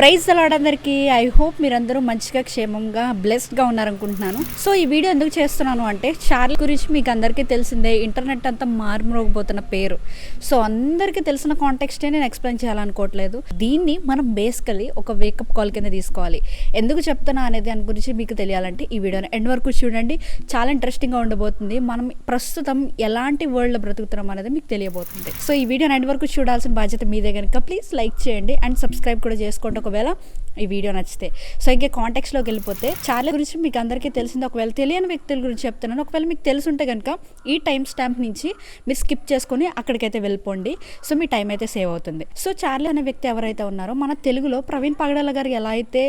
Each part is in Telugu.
ప్రైజ్ అందరికీ. ఐ హోప్ మీరందరూ మంచిగా క్షేమంగా బ్లెస్డ్గా ఉన్నారనుకుంటున్నాను. సో ఈ వీడియో ఎందుకు చేస్తున్నాను అంటే చార్లీ గురించి మీకు అందరికీ తెలిసిందే. ఇంటర్నెట్ అంతా మారుమోగిపోతున్న పేరు. సో అందరికీ తెలిసిన కాంటెక్స్టే నేను ఎక్స్ప్లెయిన్ చేయాలనుకోవట్లేదు. దీన్ని మనం బేసికలీ ఒక వేకప్ కాల్ కింద తీసుకోవాలి. ఎందుకు చెప్తున్నా అనేది దాని గురించి మీకు తెలియాలంటే ఈ వీడియోని ఎండ్ వరకు చూడండి. చాలా ఇంట్రెస్టింగ్గా ఉండబోతుంది. మనం ప్రస్తుతం ఎలాంటి వరల్డ్లో బ్రతుకుతున్నాం అనేది మీకు తెలియబోతుంది. సో ఈ వీడియోని ఎండ్ వరకు చూడాల్సిన బాధ్యత మీదే కనుక ప్లీజ్ లైక్ చేయండి అండ్ సబ్స్క్రైబ్ కూడా చేసుకోండి. ఒకవేళ ఈ వీడియో నచ్చితే. సో ఇంకా కాంటాక్ట్స్లోకి వెళ్ళిపోతే చాలా గురించి మీకు అందరికీ తెలిసింది ఒకవేళ తెలియని వ్యక్తుల గురించి చెప్తున్నాను ఒకవేళ మీకు తెలుసుంటే కనుక ఈ టైం స్టాంప్ నుంచి మీరు స్కిప్ చేసుకొని అక్కడికైతే వెళ్ళిపోండి. సో మీ టైం అయితే సేవ్ అవుతుంది. సో చార్లీ అనే వ్యక్తి ఎవరైతే ఉన్నారో మన తెలుగులో ప్రవీణ్ పగడాల గారు ఎలా అయితే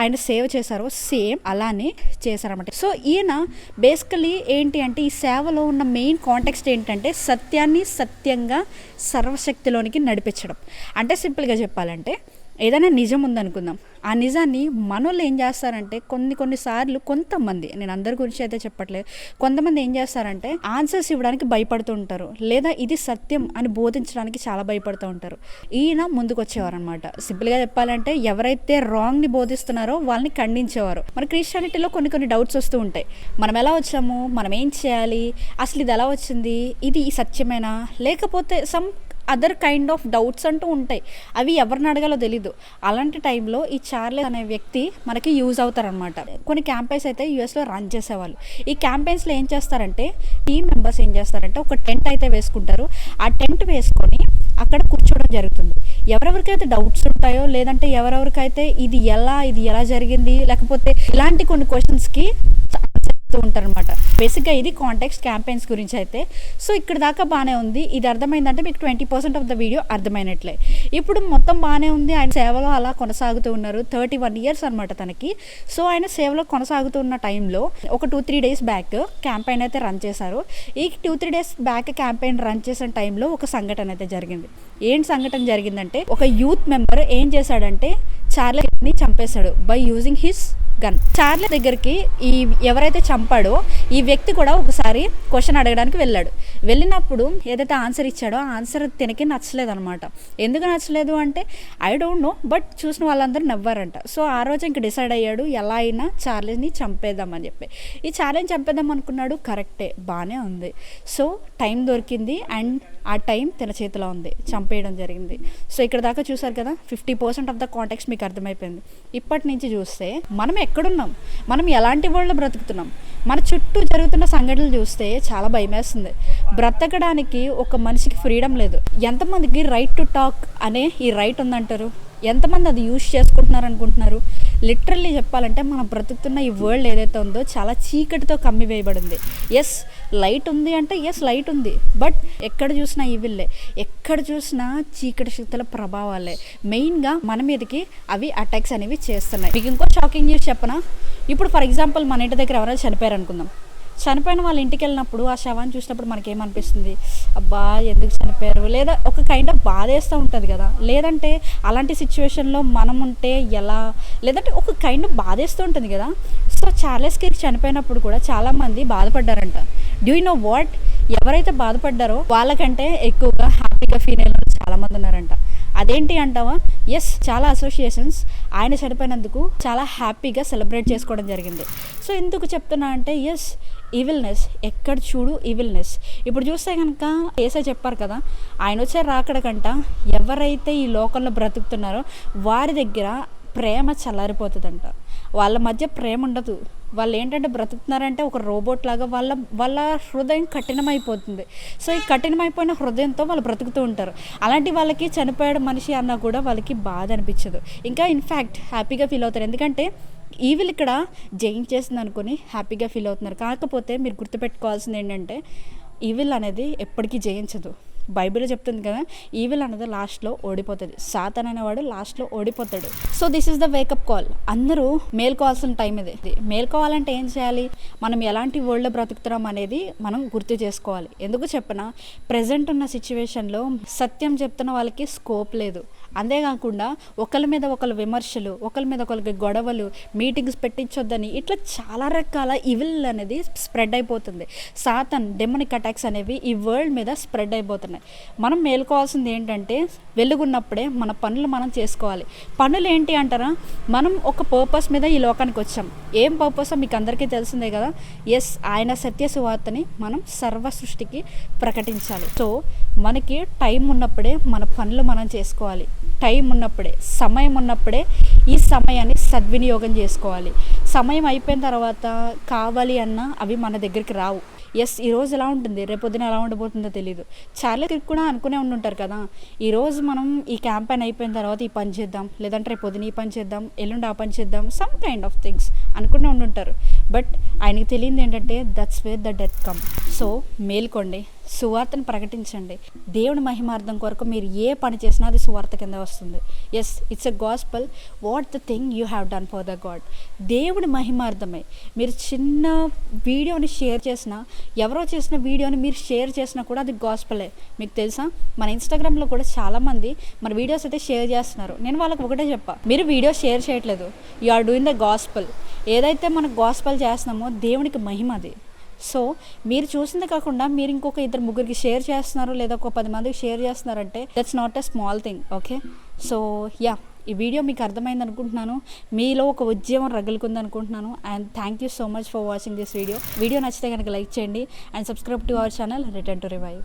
ఆయన సేవ్ చేశారో సేమ్ అలానే చేశారన్నమాట. సో ఈయన బేసికలీ ఏంటి అంటే ఈ సేవలో ఉన్న మెయిన్ కాంటెక్స్ట్ ఏంటంటే సత్యాన్ని సత్యంగా సర్వశక్తిలోనికి నడిపించడం. అంటే సింపుల్గా చెప్పాలంటే ఏదైనా నిజం ఉందనుకుందాం. ఆ నిజాన్ని మనోళ్ళు ఏం చేస్తారంటే కొన్ని కొన్నిసార్లు కొంతమంది నేను అందరి గురించి అయితే చెప్పట్లేదు కొంతమంది ఏం చేస్తారంటే ఆన్సర్స్ ఇవ్వడానికి భయపడుతూ ఉంటారు. లేదా ఇది సత్యం అని బోధించడానికి చాలా భయపడుతూ ఉంటారు. ఈయన ముందుకు అనమాట సింపుల్గా చెప్పాలంటే ఎవరైతే రాంగ్ని బోధిస్తున్నారో వాళ్ళని ఖండించేవారు. మన క్రిస్టియానిటీలో కొన్ని కొన్ని డౌట్స్ వస్తూ ఉంటాయి. మనం ఎలా వచ్చాము? మనం ఏం చేయాలి? అసలు ఇది ఎలా వచ్చింది? ఇది సత్యమేనా? లేకపోతే some other kind of doubts అంటూ ఉంటాయి. అవి ఎవరిని అడగాలో తెలీదు. అలాంటి టైంలో ఈ చార్లెస్ అనే వ్యక్తి మనకి యూజ్ అవుతారనమాట కొన్ని క్యాంపెయిన్స్ అయితే యూఎస్లో రన్ చేసేవాళ్ళు. ఈ క్యాంపెయిన్స్లో ఏం చేస్తారంటే టీమ్ మెంబర్స్ ఏం చేస్తారంటే ఒక టెంట్ అయితే వేసుకుంటారు. ఆ టెంట్ వేసుకొని అక్కడ కూర్చోవడం జరుగుతుంది. ఎవరెవరికైతే డౌట్స్ ఉంటాయో లేదంటే ఎవరెవరికైతే ఇది ఎలా ఇది ఎలా జరిగింది లేకపోతే ఇలాంటి కొన్ని క్వశ్చన్స్కి చెప్తూ ఉంటారనమాట బేసిక్గా ఇది కాంటాక్ట్స్ క్యాంపెయిన్స్ గురించి అయితే. సో ఇక్కడ దాకా బాగానే ఉంది. ఇది అర్థమైందంటే మీకు twenty percent of the video అర్థమైనట్లే. ఇప్పుడు మొత్తం బాగానే ఉంది. ఆయన సేవలో అలా కొనసాగుతూ ఉన్నారు. థర్టీ వన్ ఇయర్స్ అనమాట తనకి. సో ఆయన సేవలో కొనసాగుతున్న టైంలో ఒక two three days back campaign అయితే రన్ చేశారు. ఈ two three days back campaign run చేసిన టైంలో ఒక సంఘటన అయితే జరిగింది. ఏం సంఘటన జరిగిందంటే ఒక యూత్ మెంబర్ ఏం చేశాడంటే చార్లెట్ని చంపేశాడు by using his gun Charlie దగ్గరికి ఈ ఎవరైతే చంపాడో ఈ వ్యక్తి కూడా ఒకసారి క్వశ్చన్ అడగడానికి వెళ్ళాడు. వెళ్ళినప్పుడు ఏదైతే ఆన్సర్ ఇచ్చాడో ఆన్సర్ తినకి నచ్చలేదు అనమాట ఎందుకు నచ్చలేదు అంటే ఐ డోంట్ నో బట్ చూసిన వాళ్ళందరూ నవ్వారంట. సో ఆ రోజు ఇంక డిసైడ్ అయ్యాడు ఎలా అయినా చార్లీని చంపేద్దామని చెప్పి. ఈ చార్లీని చంపేద్దాం అనుకున్నాడు కరెక్టే బాగానే ఉంది. సో టైం దొరికింది అండ్ ఆ టైం తన చేతిలో ఉంది. చంపేయడం జరిగింది. సో ఇక్కడ దాకా చూసారు కదా fifty percent of the contacts మీకు అర్థమైపోయింది. ఇప్పటి నుంచి చూస్తే మనం ఎక్కడున్నాం? మనం ఎలాంటి వాళ్ళు బ్రతుకుతున్నాం? మన చుట్టూ జరుగుతున్న సంఘటనలు చూస్తే చాలా భయమేస్తుంది. బ్రతకడానికి ఒక మనిషికి ఫ్రీడమ్ లేదు. ఎంతమందికి రైట్ టు టాక్ అనే ఈ రైట్ ఉందంటారు? ఎంతమంది అది యూజ్ చేసుకుంటున్నారు అనుకుంటున్నారు? లిటరల్లీ చెప్పాలంటే మనం బ్రతుకుతున్న ఈ వరల్డ్ ఏదైతే ఉందో చాలా చీకటితో కమ్మి వేయబడింది. ఎస్ లైట్ ఉంది అంటే ఎస్ లైట్ ఉంది. బట్ ఎక్కడ చూసినా ఈవిల్లే ఎక్కడ చూసినా చీకటి శక్తుల ప్రభావాలే. మెయిన్గా మన మీదకి అవి అటాక్స్ అనేవి చేస్తున్నాయి. మీకు ఇంకో షాకింగ్ న్యూస్ చెప్పనా? ఇప్పుడు ఫర్ ఎగ్జాంపుల్ మన ఇంటి దగ్గర ఎవరైనా చనిపోయారు అనుకుందాం చనిపోయిన వాళ్ళ ఇంటికి వెళ్ళినప్పుడు ఆ శవాన్ని చూసినప్పుడు మనకేమనిపిస్తుంది? అబ్బా ఎందుకు చనిపోయారు? లేదా ఒక కైండ్ ఆఫ్ బాధేస్తూ ఉంటుంది కదా. లేదంటే అలాంటి సిచ్యువేషన్లో మనం ఉంటే ఎలా? లేదంటే ఒక కైండ్ ఆఫ్ బాధేస్తూ ఉంటుంది కదా. సో చార్లెస్ కేర్ చనిపోయినప్పుడు కూడా చాలామంది బాధపడ్డారంట. డూ నో వాట్ ఎవరైతే బాధపడ్డారో వాళ్ళకంటే ఎక్కువగా హ్యాపీగా ఫీల్ అయిన చాలామంది ఉన్నారంట. అదేంటి అంటావా? ఎస్ చాలా అసోసియేషన్స్ ఆయన చనిపోయినందుకు చాలా హ్యాపీగా సెలబ్రేట్ చేసుకోవడం జరిగింది. సో ఎందుకు చెప్తున్నా అంటే ఎస్ ఈవిల్నెస్ ఎక్కడ చూడు ఈవిల్నెస్ ఇప్పుడు చూస్తే కనుక ఏసే చెప్పారు కదా ఆయన వచ్చే రాకడకంట ఎవరైతే ఈ లోకంలో బ్రతుకుతున్నారో వారి దగ్గర ప్రేమ చల్లారిపోతుందంట. వాళ్ళ మధ్య ప్రేమ ఉండదు. వాళ్ళు ఏంటంటే బ్రతుకుతున్నారంటే ఒక రోబోట్ లాగా వాళ్ళ వాళ్ళ హృదయం కఠినమైపోతుంది. సో ఈ కఠినమైపోయిన హృదయంతో వాళ్ళు బ్రతుకుతూ ఉంటారు. అలాంటి వాళ్ళకి చనిపోయాడు మనిషి అన్నా కూడా వాళ్ళకి బాధ అనిపించదు. ఇంకా ఇన్ఫ్యాక్ట్ హ్యాపీగా ఫీల్ అవుతారు. ఎందుకంటే ఈవిల్ ఇక్కడ జయించేసింది అనుకొని హ్యాపీగా ఫీల్ అవుతున్నారు. కాకపోతే మీరు గుర్తుపెట్టుకోవాల్సింది ఏంటంటే ఈవిల్ అనేది ఎప్పటికీ జయించదు. బైబిల్ చెప్తుంది కదా ఈవిల్ అనేది లాస్ట్లో ఓడిపోతుంది. సాతన్ అనేవాడు లాస్ట్లో ఓడిపోతాడు. So this is the wake up call అందరూ మేల్కోవాల్సిన టైం ఇది. ఇది మేల్కోవాలంటే ఏం చేయాలి? మనం ఎలాంటి వరల్డ్లో బ్రతుకుతున్నాం అనేది మనం గుర్తు చేసుకోవాలి. ఎందుకు చెప్పిన? ప్రజెంట్ ఉన్న సిచ్యువేషన్లో సత్యం చెప్తున్న వాళ్ళకి స్కోప్ లేదు. అంతేకాకుండా ఒకరి మీద ఒకరు విమర్శలు ఒకరి మీద ఒకరికి గొడవలు మీటింగ్స్ పెట్టించొద్దని ఇట్లా చాలా రకాల ఇవిల్ అనేది స్ప్రెడ్ అయిపోతుంది. సాతన్ డెమోనిక్ అటాక్స్ అనేవి ఈ వరల్డ్ మీద స్ప్రెడ్ అయిపోతున్నాయి. మనం మేల్కోవాల్సింది ఏంటంటే వెలుగున్నప్పుడే మన పనులు మనం చేసుకోవాలి. పనులు ఏంటి అంటారా? మనం ఒక పర్పస్ మీద ఈ లోకానికి వచ్చాం. ఏం పర్పస్ మీకు అందరికీ తెలిసిందే కదా? ఎస్ ఆయన సత్య సువార్తని మనం సర్వ సృష్టికి ప్రకటించాలి. సో మనకి టైం ఉన్నప్పుడే మన పనులు మనం చేసుకోవాలి. టైం ఉన్నప్పుడే సమయం ఉన్నప్పుడే ఈ సమయాన్ని సద్వినియోగం చేసుకోవాలి. సమయం అయిపోయిన తర్వాత కావాలి అన్నా అవి మన దగ్గరికి రావు. ఎస్ ఈరోజు ఎలా ఉంటుంది? రేపొద్దున ఎలా ఉండబోతుందో తెలియదు చాలా కూడా అనుకునే ఉండుంటారు కదా ఈరోజు మనం ఈ క్యాంపెయిన్ అయిపోయిన తర్వాత ఈ పని చేద్దాం లేదంటే రేపు పొద్దున ఈ పని చేద్దాం ఎల్లుండి ఆ పని చేద్దాం సమ్ కైండ్ ఆఫ్ థింగ్స్ అనుకునే ఉండుంటారు బట్ ఆయనకి తెలియంది ఏంటంటే that's where the death come so మేల్కోండి. సువార్తను ప్రకటించండి. దేవుని మహిమార్థం కొరకు మీరు ఏ పని చేసినా అది సువార్త కింద వస్తుంది. Yes it's a gospel what the thing you have done for the God దేవుడి మహిమార్థమే. మీరు చిన్న వీడియోని షేర్ చేసినా ఎవరో చేసిన వీడియోని మీరు షేర్ చేసినా కూడా అది గాస్పలే మీకు తెలుసా? మన ఇన్స్టాగ్రామ్లో కూడా చాలామంది మన వీడియోస్ అయితే షేర్ చేస్తున్నారు. నేను వాళ్ళకి ఒకటే చెప్పా. మీరు వీడియో షేర్ చేయట్లేదు. You are doing the gospel ఏదైతే మనం గాస్పల్ చేస్తున్నామో దేవునికి మహిమ అది. సో మీరు చూసింది కాకుండా మీరు ఇంకొక ఇద్దరు ముగ్గురికి షేర్ చేస్తున్నారు లేదా ఒక పది మందికి షేర్ చేస్తున్నారంటే that's not a small thing okay so yeah ఈ వీడియో మీకు అర్థమైంది అనుకుంటున్నాను. మీలో ఒక ఉద్యమం రగులుకుంది అనుకుంటున్నాను. And thank you so much for watching this video video నచ్చితే కనుక లైక్ చేయండి. And subscribe to our channel return to revive